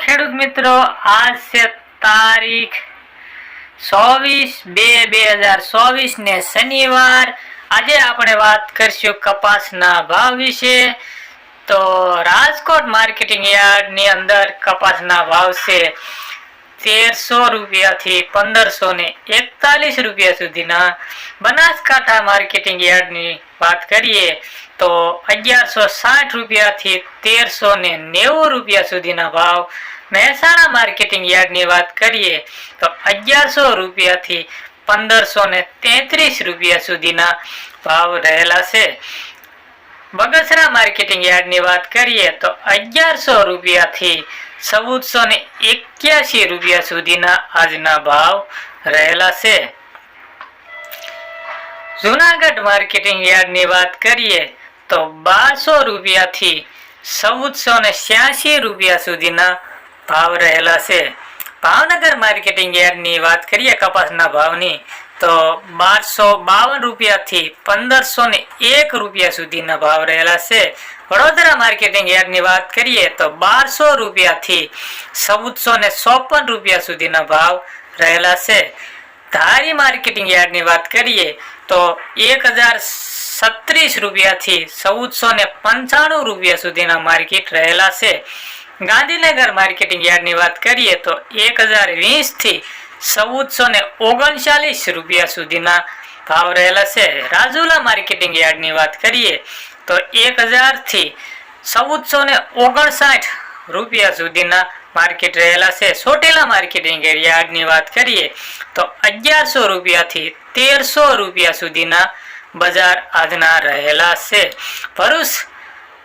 ખેડૂત મિત્રો, આજ છે તારીખ ચોવીસ બે બે હજાર ચોવીસ ને શનિવાર. આજે આપણે વાત કરશું કપાસના ભાવ વિશે. તો રાજકોટ માર્કેટિંગ યાર્ડની અંદર કપાસના ભાવ છે તેરસો રૂપિયાથી પંદરસો ને એકતાલીસ રૂપિયા સુધીના. બનાસકાંઠા માર્કેટિંગ યાર્ડની વાત કરીએ, તો અગિયારસો સાઠ રૂપિયાથી તેરસો ને નેવું રૂપિયા સુધીના ભાવ મહેસાણા માર્કેટિંગ યાર્ડની વાત કરીએ, તો અગિયારસો રૂપિયાથી પંદરસો ને તેત્રીસ રૂપિયા સુધીના ભાવ રહેલા છે. બગસરા માર્કેટિંગ યાર્ડની વાત કરીએ, તો અગિયારસો રૂપિયાથી ચૌદસો ને એક્યાસી રૂપિયા સુધીના આજના ભાવ રહેલા છે. જુનાગઢ માર્કેટિંગ યાર્ડની વાત કરીએ તો બારસો રૂપિયાથી ચૌદસો ને છ્યાસી રૂપિયા સુધીના ભાવ રહેલા છે. ભાવનગર માર્કેટિંગ યાર્ડની વાત કરીએ કપાસના ભાવની, તો બારસો બાવન રૂપિયાથી પંદરસો ને એક રૂપિયા સુધીના ભાવ રહેલા છે. વડોદરા માર્કેટિંગ યાર્ડની વાત કરીએ તો બારસો રૂપિયાથી ચૌદસો ને ચોપન રૂપિયા સુધીના ભાવ રહેલા છે. ધારી માર્કેટિંગ યાર્ડની વાત કરીએ તો એક હજાર સત્રીસ રૂપિયાથી ચૌદસો ને પંચાણું રૂપિયા સુધીના માર્કેટ રહેલા છે. ગાંધીનગર માર્કેટિંગ યાર્ડની વાત કરીએ તો એક હજાર વીસથી ચૌદસો ને ઓગણચાલીસ રૂપિયા સુધીના ભાવ રહેલા છે. રાજુલા માર્કેટિંગ યાર્ડની વાત કરીએ તો એક હજારથી ચૌદસો ને ઓગણસાઠ રૂપિયા સુધીના માર્કેટ રહેલા છે. સોટેલા માર્કેટિંગ યાર્ડની વાત કરીએ તો અગિયારસો રૂપિયાથી તેરસો રૂપિયા સુધીના બજાર આજના રહેલા છે. ભરૂચ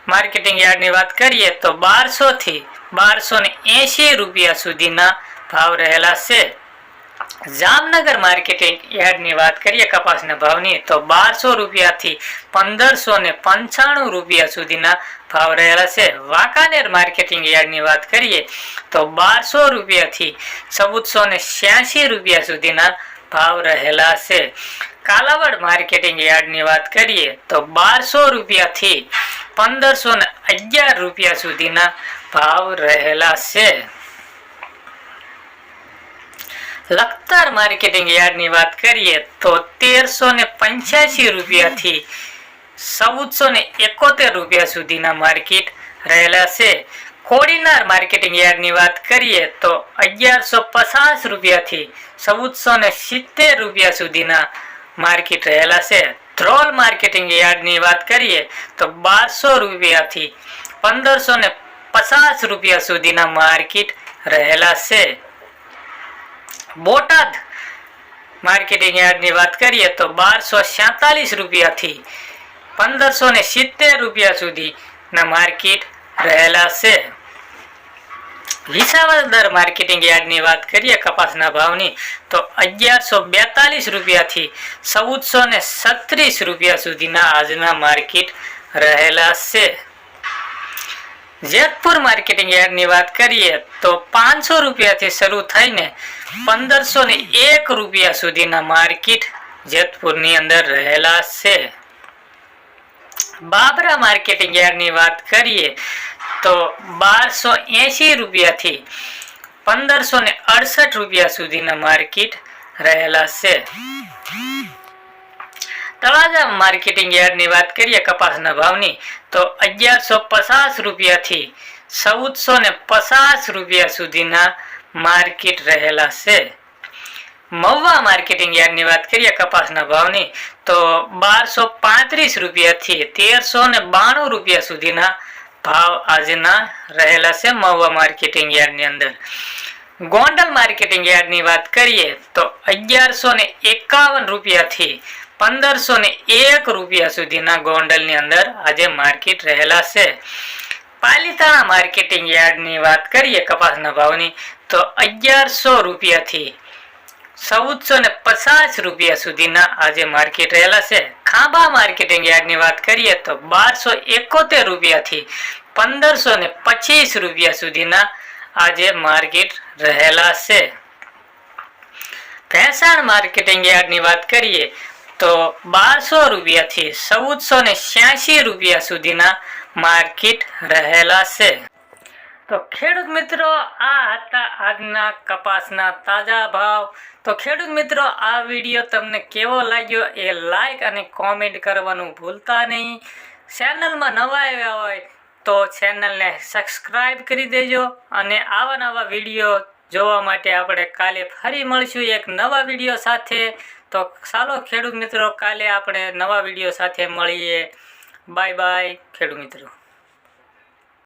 માર્કેટિંગ યાર્ડની વાત કરીએ તો બારસોથી બારસો ને એંશી રૂપિયા સુધીના ભાવ રહેલા છે. જામનગર માર્કેટિંગ યાર્ડની વાત કરીએ કપાસના ભાવની તો બારસો રૂપિયાથી પંદરસો ને પંચાણું રૂપિયા સુધીના ભાવ રહેલા છે. વાંકાનેર માર્કેટિંગ યાર્ડની વાત કરીએ તો બારસો રૂપિયાથી ચૌદસો ને છ્યાસી રૂપિયા સુધીના ભાવ રહેલા છે. કાલાવડ માર્કેટિંગ યાર્ડની વાત કરીએ તો બારસો રૂપિયાથી પંદરસો ને અગિયાર રૂપિયા સુધીના ભાવ રહેલા છે. લખતર માર્કેટિંગ યાર્ડની વાત કરીએ તો તેરસો ને પંચ્યાસી રૂપિયાથી ચૌદસો ને એકોતેર રૂપિયા સુધીના માર્કેટ રહેલા છે. કોડીનાર માર્કેટિંગ યાર્ડની વાત કરીએ તો અગિયારસો પચાસ રૂપિયાથી ચૌદસો ને સિત્તેર રૂપિયા સુધીના માર્કેટ રહેલા છે. ધ્રોલ માર્કેટિંગ યાર્ડની વાત કરીએ તો બારસો રૂપિયાથી પંદરસો ને પચાસ રૂપિયા સુધીના માર્કેટ રહેલા છે. બોટાદ માર્કેટિંગ યાર્ડની વાત કરીએ તો બારસો રૂપિયાથી પંદરસો ને સિત્તેર રૂપિયા સુધીના માર્કેટ રહેલા છે. વિસાવદર માર્કેટિંગ યાર્ડની વાત કરીએ કપાસના ભાવની, તો અગિયારસો બેતાલીસ રૂપિયાથી ચૌદસો ને છત્રીસ રૂપિયા સુધીના આજના માર્કેટ રહેલા છે. જેતપુર માર્કેટિંગ યાર્ડની વાત કરીએ, તો પાંચસો રૂપિયાથી શરૂ થઈને પંદરસો ને એક રૂપિયા સુધીના માર્કેટ જેતપુરની અંદર રહેલા છે. બાબરા માર્કેટિંગ યાર્ડની વાત કરીએ તો બારસો એંશી રૂપિયાથી પંદરસો ને અડસઠ રૂપિયા સુધીના માર્કેટ રહેલા છે. તળાજા માર્કેટિંગ યાર્ડની વાત કરીએ કપાસના ભાવની, તો અગિયારસો પચાસ રૂપિયાથી ચૌદસો ને પચાસ રૂપિયા સુધીના માર્કેટ રહેલા છે. મહુવા માર્કેટિંગ યાર્ડની વાત કરીએ, કપાસના ભાવની, તો બારસો પાંત્રીસ રૂપિયાથી તેરસો ને બાણું રૂપિયા સુધીના ભાવ આજના રહેલા છે મહુવા માર્કેટિંગ યાર્ડની અંદર. ગોંડલ માર્કેટિંગ યાર્ડની વાત કરીએ, તો અગિયારસો ને એકાવન રૂપિયાથી પંદરસો ને એક રૂપિયા સુધીના ગોંડલની અંદર આજે માર્કેટ રહેલા છે. પાલિતાણા માર્કેટિંગ યાર્ડની વાત કરીએ, કપાસના ભાવની, તો અગિયારસો રૂપિયાથી ચૌદસો ને પચાસ રૂપિયા સુધીના આજે માર્કેટ રહેલા છે. ખાંભા માર્કેટિંગ યાર્ડની વાત કરીએ તો બારસો એકોતેર રૂપિયાથી પંદરસો ને પચીસ રૂપિયા સુધીના આજે માર્કેટ રહેલા છે. ભેંસાણ માર્કેટિંગ યાર્ડની વાત કરીએ તો બારસો રૂપિયાથી ચૌદસો ને રૂપિયા સુધીના માર્કેટ રહેલા છે. તો ખેડૂત મિત્રો, આ હતા આજના કપાસના તાજા ભાવ. તો ખેડૂત મિત્રો, આ વીડિયો તમને કેવો લાગ્યો એ લાઈક અને કોમેન્ટ કરવાનું ભૂલતા નહીં. ચેનલમાં નવા આવ્યા હોય તો ચેનલને સબસ્ક્રાઈબ કરી દેજો અને આવા નવા વીડિયો જોવા માટે આપણે કાલે ફરી મળશું એક નવા વીડિયો સાથે. તો ચાલો ખેડૂત મિત્રો, કાલે આપણે નવા વીડિયો સાથે મળીએ. બાય બાય, ખેડૂત મિત્રો.